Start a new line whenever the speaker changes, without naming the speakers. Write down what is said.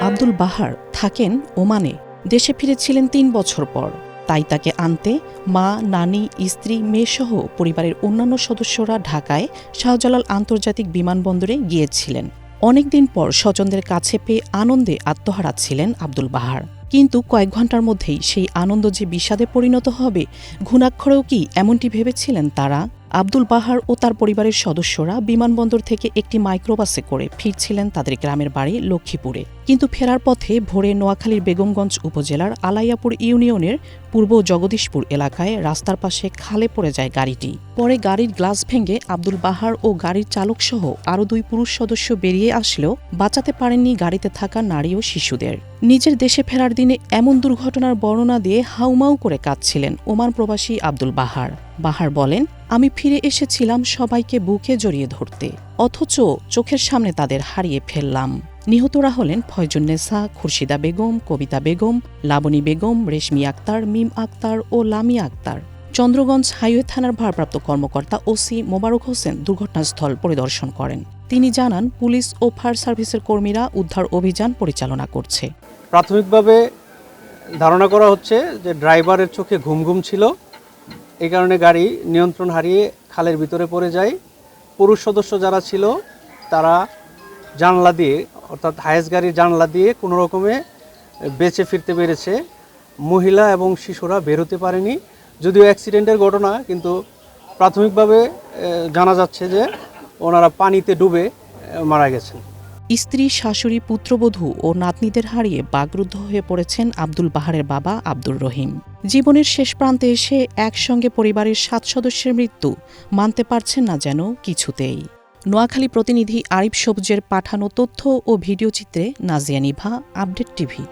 আব্দুল বাহার থাকেন ওমানে। দেশে ফিরেছিলেন তিন বছর পর। তাই তাকে আনতে মা, নানি, স্ত্রী, মেয়েসহ পরিবারের অন্যান্য সদস্যরা ঢাকায় শাহজালাল আন্তর্জাতিক বিমানবন্দরে গিয়েছিলেন। অনেকদিন পর স্বজনদের কাছে পেয়ে আনন্দে আত্মহারা ছিলেন আব্দুল বাহার। কিন্তু কয়েক ঘণ্টার মধ্যেই সেই আনন্দ যে বিষাদে পরিণত হবে, ঘুণাক্ষরেও কি এমনটি ভেবেছিলেন তারা? আব্দুল বাহার ও তার পরিবারের সদস্যরা বিমানবন্দর থেকে একটি মাইক্রোবাসে করে ফিরছিলেন তাদের গ্রামের বাড়ি লক্ষ্মীপুরে। কিন্তু ফেরার পথে ভোরে নোয়াখালীর বেগমগঞ্জ উপজেলার আলাইয়াপুর ইউনিয়নের পূর্ব জগদীশপুর এলাকায় রাস্তার পাশে খালে পড়ে যায় গাড়িটি। পরে গাড়ির গ্লাস ভেঙে আব্দুল বাহার ও গাড়ির চালকসহ আরও দুই পুরুষ সদস্য বেরিয়ে আসলেও বাঁচাতে পারেননি গাড়িতে থাকা নারী ও শিশুদের। নিজের দেশে ফেরার দিনে এমন দুর্ঘটনার বর্ণনা দিয়ে হাউমাউ করে কাঁদছিলেন ওমান প্রবাসী আব্দুল বাহার। বাহার বলেন, আমি ফিরে এসেছিলাম সবাইকে বুকে জড়িয়ে ধরতে, অথচ চোখের সামনে তাদের হারিয়ে ফেললাম। নিহতরা হলেন ফয়জুন্নেসা খুরশিদা বেগম, কবিতা বেগম লাবণী বেগম, রেশমি আক্তার, মিম আক্তার ও লামি আক্তার। চন্দ্রগঞ্জ হাইওয়ে থানার ভারপ্রাপ্ত কর্মকর্তা ওসি মোবারক হোসেন দুর্ঘটনাস্থল পরিদর্শন করেন। তিনি জানান, পুলিশ ও ফায়ার সার্ভিসের কর্মীরা উদ্ধার অভিযান পরিচালনা করছে।
প্রাথমিকভাবে ধারণা করা হচ্ছে যে ড্রাইভারের চোখে ঘুম ঘুম ছিল। এই কারণে গাড়ি নিয়ন্ত্রণ হারিয়ে খালের ভিতরে পড়ে যায়। পুরুষ সদস্য যারা ছিল, তারা জানলা দিয়ে, অর্থাৎ হায়েস গাড়ির জানলা দিয়ে কোনো রকমে বেঁচে ফিরতে পেরেছে। মহিলা এবং শিশুরা বেরোতে পারেনি। যদিও অ্যাক্সিডেন্টের ঘটনা, কিন্তু প্রাথমিকভাবে জানা যাচ্ছে যে ওনারা পানিতে ডুবে মারা গেছেন।
স্ত্রী, শাশুড়ি, পুত্রবধূ ও নাতনিদের হারিয়ে বাগরুদ্ধ হয়ে পড়েছেন আব্দুল বাহারের বাবা আব্দুর রহিম। জীবনের শেষ প্রান্তে এসে একসঙ্গে পরিবারের সাত সদস্যের মৃত্যু মানতে পারছেন না যেন কিছুতেই। নোয়াখালী প্রতিনিধি আরিফ সবুজের পাঠানো তথ্য ও ভিডিওচিত্রে নাজিয়া নিভা আপডেট টিভি।